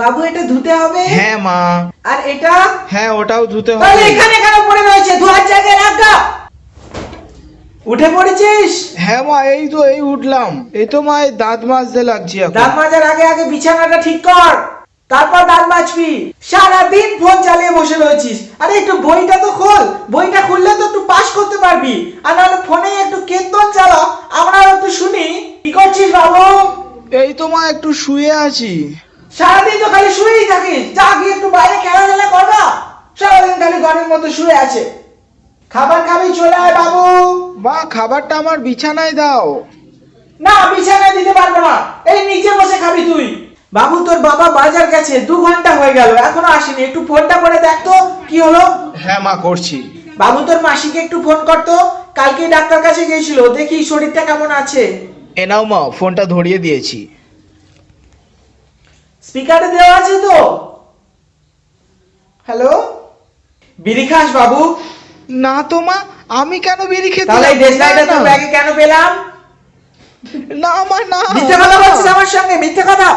বাবু এটা ধুতে হবে? হ্যাঁ মা। আর এটা? হ্যাঁ ওটাও ধুতে হবে। তাহলে এখানে কেন পড়ে রয়েছে? ধোয়ার জায়গায় রাখ। উঠে পড়েছিস? হ্যাঁ মা এই তো এই উঠলাম। এই তো মা এই দাঁত মাজতে লাগছি এখন। দাঁত মাজার আগে আগে বিছানাটা ঠিক কর। তারপর দাঁত মাজবি। সারাদিন ফোন চালিয়ে বসে রয়েছিস। আরে একটু বইটা তো খোল। বইটা খুললে তো একটু পাস করতে পারবি। আর নাহলে ফোনে একটু কীর্তন চালা। আমরাও একটু শুনি। কি করছিস বাবু? এই তো মা একটু শুয়ে আছি। সারাদিন তো খালি শুয়েই থাকিস। যা গিয়ে একটু বাইরে খেলাধুলা করবা সারাদিন খালি ঘরের মধ্যে শুয়ে আছে। খাবার খাবি চলে আয় বাবু। মা খাবারটা আমার বিছানায় দাও। না বিছানায় দিতে পারব না। এই নিচে বসে খাবি তুই। বাবু তোর বাবা বাজার গেছে। দু ঘণ্টা হয়ে গেল এখনও আসেনি। একটু ফোনটা করে দেখ তো কি হলো? হ্যাঁ মা করছি। বাবু তোর মাসিকে একটু ফোন করতো কালকে ডাক্তার কাছে গিয়েছিল। দেখি শরীরটা কেমন আছে। এ নাও মা ফোনটা ধরিয়ে দিয়েছি। স্পিকারে দেওয়া আছে তো? হ্যালো? বিড়ি খাস বাবু? না তো মা আমি কেন বিড়ি খেতে তাহলে এই? দেশলাইটা তো তোর ব্যাগে কেন পেলাম? না মা না। মিথ্যে কথা বলছিস আমার সঙ্গে মিথ্যে কথা।